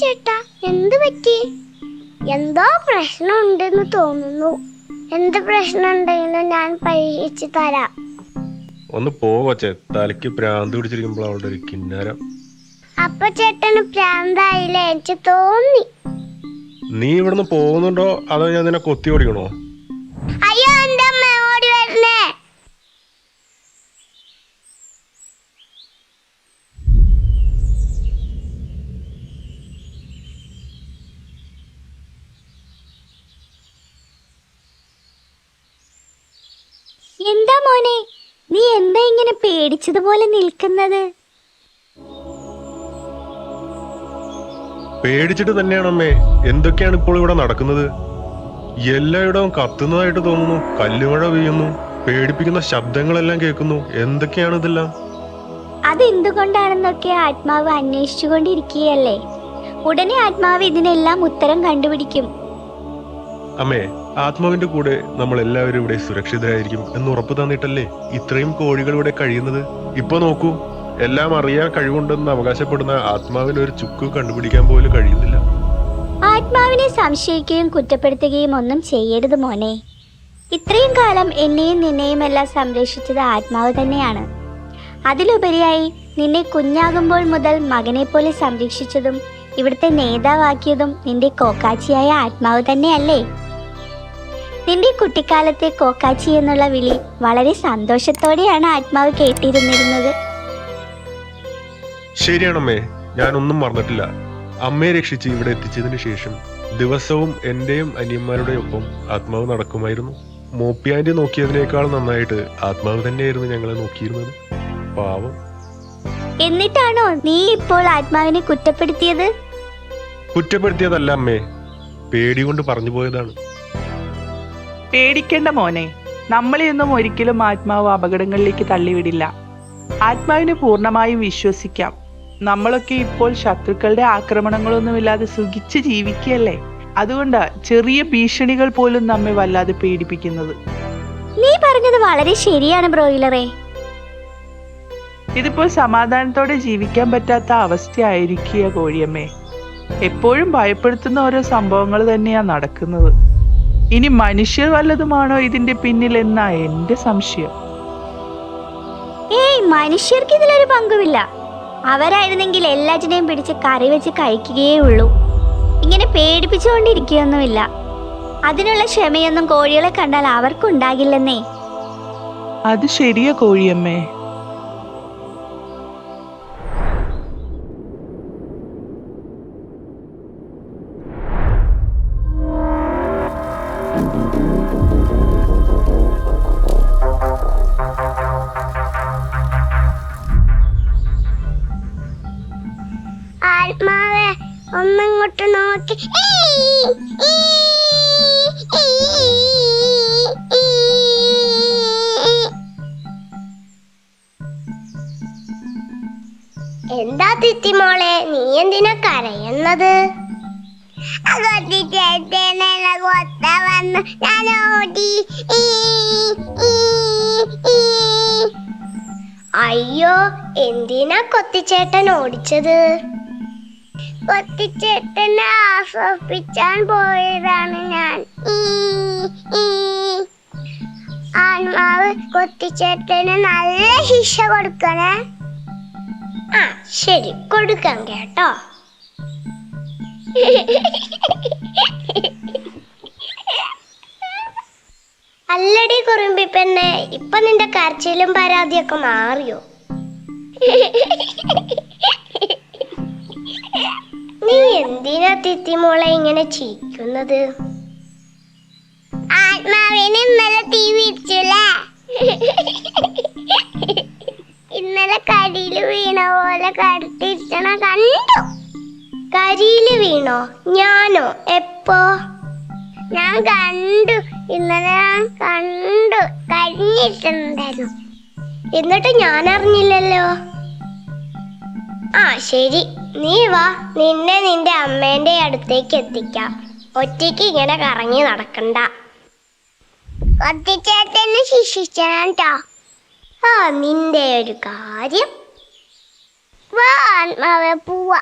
ചേട്ടാ എന്ത് പറ്റി? എന്തോ പ്രശ്നമുണ്ടെന്ന് തോന്നുന്നു. എന്ത് പ്രശ്നം ഉണ്ടെങ്കിലും ഞാൻ പരിഹരിച്ചു തരാം. ഒന്ന് പോവച്ചേ തലയ്ക്ക് പ്രാന്ത് പിടിച്ചിരിക്കുമ്പോൾ അവിടെ ഒരു കിന്നാരം. അപ്പൊ ചേട്ടന് പ്രാന്തായില്ലേ? എനിക്ക് തോന്നി. നീ ഇവിടുന്ന് പോകുന്നുണ്ടോ? അതോ ഞാൻ നിന്നെ കൊത്തി ഓടിക്കണോ അയ്യോ എന്റെ അമ്മ ഓടി വരണേ എന്താ മോനെ നീ എന്താ ഇങ്ങനെ പേടിച്ചതുപോലെ നിൽക്കുന്നത്? പേടിച്ചിട്ട് തന്നെയാണ് അമ്മേ. എന്തൊക്കെയാണ് ഇപ്പോൾ ഇവിടെ നടക്കുന്നത്? എല്ലായിടവും കത്തുന്നതായിട്ട് തോന്നുന്നു. കല്ലുമഴ പെയ്യുന്നു. പേടിപ്പിക്കുന്ന ശബ്ദങ്ങളെല്ലാം കേൾക്കുന്നു. എന്തൊക്കെയാണ് ഇതെല്ലാം? അതെന്തുകൊണ്ടാണെന്നൊക്കെ ആത്മാവ് അന്വേഷിച്ചുകൊണ്ടിരിക്കുകയല്ലേ? ഉടനെ ആത്മാവ് ഇതിനെല്ലാം ഉത്തരം കണ്ടുപിടിക്കും. അമ്മേ ആത്മാവിന്റെ കൂടെ നമ്മൾ എല്ലാവരും ഇവിടെ സുരക്ഷിതരായിരിക്കും എന്ന് ഉറപ്പ് തന്നിട്ടല്ലേ ഇത്രയും കോഴികൾ ഇവിടെ കഴിയുന്നത്? ഇപ്പൊ നോക്കൂ എല്ലാം അറിയാൻ കഴിവുണ്ടെന്ന് അവകാശപ്പെടുന്ന ആത്മാവിന് ഒരു ചുക്ക് കണ്ടുപിടിക്കാൻ പോലും കഴിയുന്നില്ല. ആത്മാവിനെ സംശയിക്കുകയും കുറ്റപ്പെടുത്തുകയും ഒന്നും ചെയ്യരുത് മോനെ. ഇത്രയും കാലം എന്നെയും നിന്നെയും എല്ലാം സംരക്ഷിച്ചത് ആത്മാവ് തന്നെയാണ്. അതിലുപരിയായി നിന്നെ കുഞ്ഞാകുമ്പോൾ മുതൽ മകനെ പോലെ സംരക്ഷിച്ചതും ഇവിടുത്തെ നേതാവാക്കിയതും നിന്റെ കോക്കാച്ചിയായ ആത്മാവ് തന്നെയല്ലേ? നിന്റെ കുട്ടിക്കാലത്തെ കോക്കാച്ചി എന്നുള്ള വിളി വളരെ സന്തോഷത്തോടെയാണ് ആത്മാവ് കേട്ടിരുന്നിരുന്നത്. ശരിയാണമ്മേ ഞാനൊന്നും മറന്നിട്ടില്ല. അമ്മയെ രക്ഷിച്ച് ഇവിടെ എത്തിച്ചതിന് ശേഷം ദിവസവും എന്റെയും അനിയന്മാരുടെ ഒപ്പം ആത്മാവ് നടക്കുമായിരുന്നു. മോപ്പിയാന്റെ നോക്കിയതിനേക്കാൾ നന്നായിട്ട് ആത്മാവ് തന്നെയായിരുന്നു ഞങ്ങളെ നോക്കിയിരുന്നത്. പാവം. എന്നിട്ടാണോ നീ ഇപ്പോൾ ആത്മാവിനെ കുറ്റപ്പെടുത്തിയത്? കുറ്റപ്പെടുത്തിയതല്ല അമ്മേ പേടി കൊണ്ട് പറഞ്ഞു പോയതാണ്. പേടിക്കേണ്ട മോനെ. നമ്മളെയൊന്നും ഒരിക്കലും ആത്മാവ് അപകടങ്ങളിലേക്ക് തള്ളിവിടില്ല. ആത്മാവിനെ പൂർണമായും വിശ്വസിക്കാം. നമ്മളൊക്കെ ഇപ്പോൾ ശത്രുക്കളുടെ ആക്രമണങ്ങളൊന്നുമില്ലാതെ സുഖിച്ച് ജീവിക്കുകയല്ലേ? അതുകൊണ്ട് ചെറിയ ഭീഷണികൾ പോലും നമ്മെ വല്ലാതെ പേടിപ്പിക്കുന്നത്. നീ പറഞ്ഞത് വളരെ ശരിയാണ് ബ്രോയിലറേ. ഇതിപ്പോൾ സമാധാനത്തോടെ ജീവിക്കാൻ പറ്റാത്ത അവസ്ഥയായിരിക്കുക കോഴിയമ്മേ. എപ്പോഴും ഭയപ്പെടുത്തുന്ന ഓരോ സംഭവങ്ങൾ തന്നെയാണ് നടക്കുന്നത്. ഇനി മനുഷ്യർ വല്ലതുമാണോ ഇതിന്റെ പിന്നിൽ എന്നാ എന്റെ സംശയം. ഏയ് മനുഷ്യർക്ക് ഇതിലൊരു പങ്കുമില്ല. അവരായിരുന്നെങ്കിൽ എല്ലാറ്റിനെയും പിടിച്ച് കറി വെച്ച് കഴിക്കുകയേ ഉള്ളൂ. ഇങ്ങനെ പേടിപ്പിച്ചുകൊണ്ടിരിക്കുകയൊന്നുമില്ല. അതിനുള്ള ക്ഷമയൊന്നും കോഴികളെ കണ്ടാൽ അവർക്കുണ്ടാകില്ലെന്നേ. അത് ശരിയാ കോഴിയമ്മേ. ഒന്നിങ്ങോട്ട് നോക്കി. എന്താ തിത്തി മോളെ? നീ എന്തിനാ കരയുന്നത്. അയ്യോ എന്തിനാ കൊത്തിച്ചേട്ടൻ ഓടിച്ചത്? കൊത്തിച്ചേട്ടനെ ആസ്വദിപ്പിച്ചാൻ പോയതാണ് ഞാൻ. ആത്മാവ് കൊത്തിച്ചേട്ടന് നല്ല ശിക്ഷ കൊടുക്കണേ? ആ ശരി. കൊടുക്കാം കേട്ടോ. അല്ലടി കുറുമ്പി പെണ്ണെ ഇപ്പൊ നിന്റെ കരച്ചിലും പരാതിയൊക്കെ മാറിയോ? നീ എന്തിനാ തിത്തിമോളെ ഇങ്ങനെ ചിരിക്കുന്നത്? ആത്മാവിന് ഇന്നലെ തീ പിടിച്ചില്ലേ ഇന്നലെ കരിയിൽ വീണ പോലെ കടുത്തിരിച്ചണ കണ്ടു. കരിയിൽ വീണോ? ഞാനോ? എപ്പോ? ഞാൻ കണ്ടു. ഇന്നലെ ഞാൻ കണ്ടു. കരിഞ്ഞിട്ടുണ്ടായിരുന്നു. എന്നിട്ട് ഞാൻ അറിഞ്ഞില്ലല്ലോ ആ ശരി. നീ വാ. നിന്നെ നിന്റെ അമ്മേന്റെ അടുത്തേക്ക് എത്തിക്കാം. ഒറ്റയ്ക്ക് ഇങ്ങനെ കറങ്ങി നടക്കണ്ട. കൊത്തിച്ചേട്ടനെ ശിക്ഷിച്ചാട്ടോ ആ നിന്റെ ഒരു കാര്യം. വാ ആത്മാവെ പോവാ.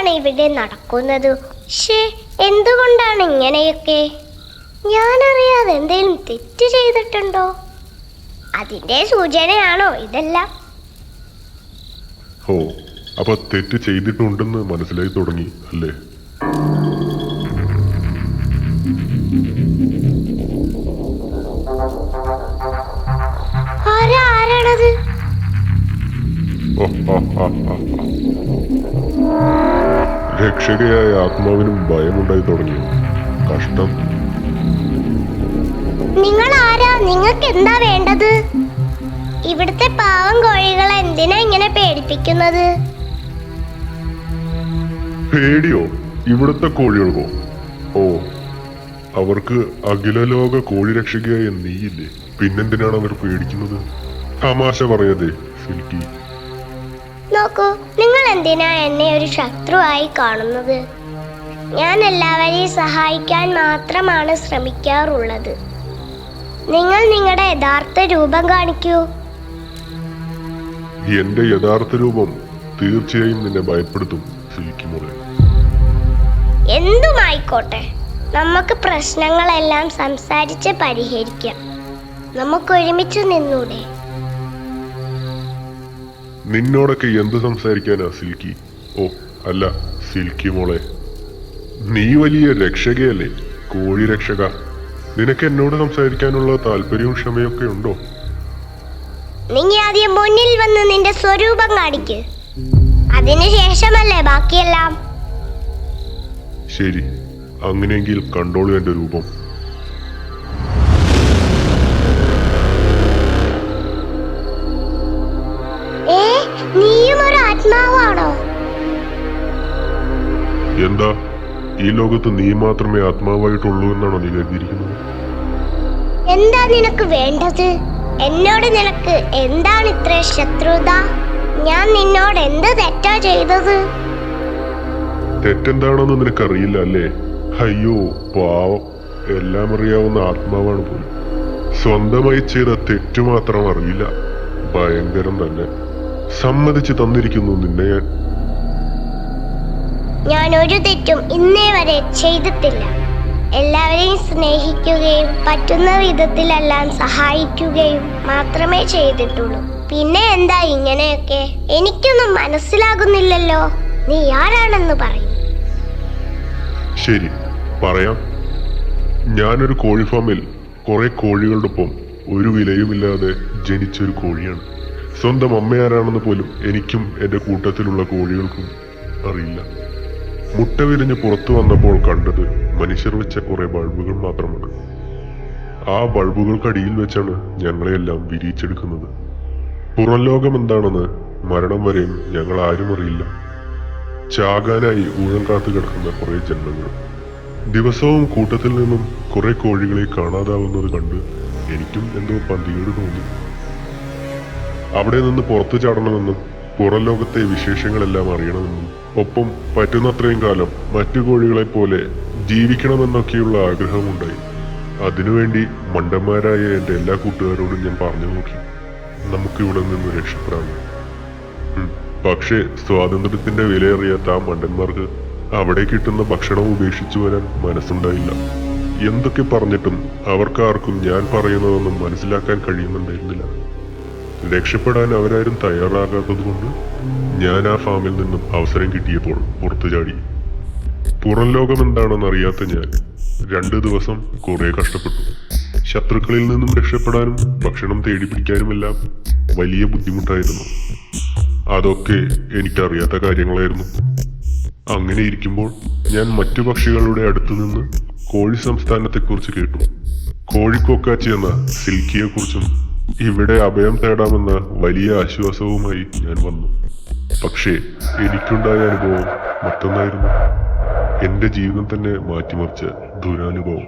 എന്താണ് ഇവിടെ നടക്കുന്നത്? ഷേ എന്തുകൊണ്ടാണ് ഇങ്ങനെയൊക്കെ? ഞാനറിയാതെ എന്തെങ്കിലും തെറ്റ് ചെയ്തിട്ടുണ്ടോ? അതിന്റെ സൂചനയാണോ ഇതെല്ലാം? ഓ അപ്പൊ തെറ്റ് ചെയ്തിട്ടുണ്ടെന്ന് മനസ്സിലായി തുടങ്ങി അല്ലേ? ആരാ ആരാണത്. രക്ഷകയായ ആത്മാവിനും ഭയമുണ്ടായി തുടങ്ങി. കഷ്ടം. നിങ്ങൾ ആരാ നിങ്ങൾക്ക് എന്താ വേണ്ടത്? ഇവിടുത്തെ പാവം കോഴികളെ എന്തിനാ ഇങ്ങനെ പേടിപ്പിക്കുന്നത്? പേടിയോ? ഇവിടുത്തെ കോഴികൾക്കോ? ഓ അവർക്ക് അഖിലലോക കോഴി രക്ഷകയായ നീയില്ലേ? പിന്നെന്തിനാണ് അവർ പേടിക്കുന്നത്? തമാശ പറയതേ സിൽക്കി. നോക്കൂ നിങ്ങൾ എന്തിനാ എന്നെ ഒരു ശത്രുവായി കാണുന്നത്? ഞാൻ എല്ലാവരെയും സഹായിക്കാൻ മാത്രമാണ് ശ്രമിക്കാറുള്ളത്. നിങ്ങൾ നിങ്ങളുടെ യഥാർത്ഥ രൂപം കാണിക്കൂ. എന്റെ യഥാർത്ഥ രൂപം തീർച്ചയായും നിന്നെ ഭയപ്പെടുത്തും എന്തുമായിക്കോട്ടെ നമുക്ക് പ്രശ്നങ്ങളെല്ലാം സംസാരിച്ച് പരിഹരിക്കാം. നമുക്ക് ഒരുമിച്ച് നിന്നൂടെ. നിന്നോടൊക്കെ എന്ത് സംസാരിക്കാനാ സിൽക്കി? ഓ അല്ല സിൽക്കി മോളെ. നീ വലിയ രക്ഷകയല്ലേ കോഴി രക്ഷക. നിനക്ക് എന്നോട് സംസാരിക്കാനുള്ള താല്പര്യവും ക്ഷമയൊക്കെ ഉണ്ടോ? നീ ആദ്യം മുന്നിൽ വന്ന് നിന്റെ സ്വരൂപം കാണിക്ക്. അതിനുശേഷമല്ലേ ബാക്കിയെല്ലാം? ശരി അങ്ങനെയെങ്കിൽ കണ്ടോളൂ എന്റെ രൂപം. ലോകത്ത് നീ മാത്രമേ ആത്മാവായിട്ടുള്ളൂ എന്നാണോ നീ കരുതിയിരിക്കുന്നത്? എന്താ നിനക്ക് വേണ്ടത്? എന്നോട് നിനക്ക് എന്താണ് ഇത്ര ശത്രുത? ഞാൻ നിന്നോട് എന്ത് തെറ്റാ ചെയ്തത്? തെറ്റെന്താണെന്ന് നിനക്കറിയില്ല അല്ലേ? അയ്യോ പാവം. എല്ലാം അറിയാവുന്ന ആത്മാവാണ് പോലും. സ്വന്തമായി ചെയ്ത തെറ്റു മാത്രം അറിയില്ല. ഭയങ്കരം തന്നെ. സമ്മതിച്ചു തന്നിരിക്കുന്നു നിന്നെ ഞാൻ. ഞാൻ ഒരു തെറ്റും ഇന്നേ വരെ ചെയ്തിട്ടില്ല. എല്ലാവരെയും സ്നേഹിക്കുകയും പറ്റുന്ന വിധത്തിലെല്ലാം സഹായിക്കുകയും മാത്രമേ ചെയ്തിട്ടുള്ളൂ. പിന്നെ എന്താ ഇങ്ങനെയൊക്കെ? എനിക്കൊന്നും മനസ്സിലാകുന്നില്ലല്ലോ. നീ ആരാണെന്ന് പറയും. ശരി പറയാം. ഞാനൊരു കോഴി ഫാമിൽ കുറെ കോഴികളോടൊപ്പം ഒരു വിലയുമില്ലാതെ ജനിച്ചൊരു കോഴിയാണ്. സ്വന്തം അമ്മയാരാണെന്ന് പോലും എനിക്കും എന്റെ കൂട്ടത്തിലുള്ള കോഴികൾക്കും അറിയില്ല. മുട്ട വിരിഞ്ഞ് പുറത്തു വന്നപ്പോൾ കണ്ടത് മനുഷ്യർ വെച്ച കുറെ ബൾബുകൾ മാത്രമാണ്. ആ ബൾബുകൾക്കടിയിൽ വെച്ചാണ് ഞങ്ങളെയെല്ലാം വിരിയിച്ചെടുക്കുന്നത്. പുറം ലോകം എന്താണെന്ന് മരണം വരെയും ഞങ്ങൾ ആരും അറിയില്ല. ചാകാനായി ഊഴം കാത്തു കിടക്കുന്ന കുറെ ജന്മങ്ങൾ. ദിവസവും കൂട്ടത്തിൽ നിന്നും കുറെ കോഴികളെ കാണാതാവുന്നത് കണ്ട് എനിക്കും എന്തോ പന്തിയോട് തോന്നി. അവിടെ നിന്ന് പുറത്തു ചാടണമെന്നും പുറം ലോകത്തെ വിശേഷങ്ങളെല്ലാം അറിയണമെന്നും ഒപ്പം പറ്റുന്നത്രയും കാലം മറ്റു കോഴികളെ പോലെ ജീവിക്കണമെന്നൊക്കെയുള്ള ആഗ്രഹമുണ്ടായി അതിനുവേണ്ടി മണ്ടന്മാരായ എന്റെ എല്ലാ കൂട്ടുകാരോടും ഞാൻ പറഞ്ഞു നോക്കി. നമുക്കിവിടെ നിന്ന് രക്ഷപ്പെടാം. പക്ഷേ സ്വാതന്ത്ര്യത്തിന്റെ വിലയറിയാത്ത ആ മണ്ടന്മാർക്ക് അവിടെ കിട്ടുന്ന ഭക്ഷണം ഉപേക്ഷിച്ചു വരാൻ മനസ്സുണ്ടായില്ല. എന്തൊക്കെ പറഞ്ഞിട്ടും അവർക്കാർക്കും ഞാൻ പറയുന്നതൊന്നും മനസ്സിലാക്കാൻ കഴിയുന്നുണ്ടായിരുന്നില്ല. രക്ഷപ്പെടാൻ അവരാരും തയ്യാറാകാത്തതുകൊണ്ട് ഞാൻ ആ ഫാമിൽ നിന്നും അവസരം കിട്ടിയപ്പോൾ പുറത്തു ചാടി. പുറം ലോകം എന്താണെന്ന് അറിയാത്ത ഞാൻ രണ്ട് ദിവസം കുറെ കഷ്ടപ്പെട്ടു. ശത്രുക്കളിൽ നിന്നും രക്ഷപ്പെടാനും ഭക്ഷണം തേടി പിടിക്കാനുമെല്ലാം വലിയ ബുദ്ധിമുട്ടായിരുന്നു. അതൊക്കെ എനിക്കറിയാത്ത കാര്യങ്ങളായിരുന്നു. അങ്ങനെ ഇരിക്കുമ്പോൾ ഞാൻ മറ്റു പക്ഷികളുടെ അടുത്തു നിന്ന് കോഴി സംസ്ഥാനത്തെക്കുറിച്ച് കേട്ടു. കോഴിക്കോക്കാച്ചി എന്ന സിൽക്കിയെക്കുറിച്ചും ഇവിടെ അഭയം തേടാമെന്ന വലിയ ആശ്വാസവുമായി ഞാൻ വന്നു. പക്ഷേ എനിക്കുണ്ടായ അനുഭവം മറ്റൊന്നായിരുന്നു. എന്റെ ജീവിതം തന്നെ മാറ്റിമറിച്ച ദുരനുഭവം.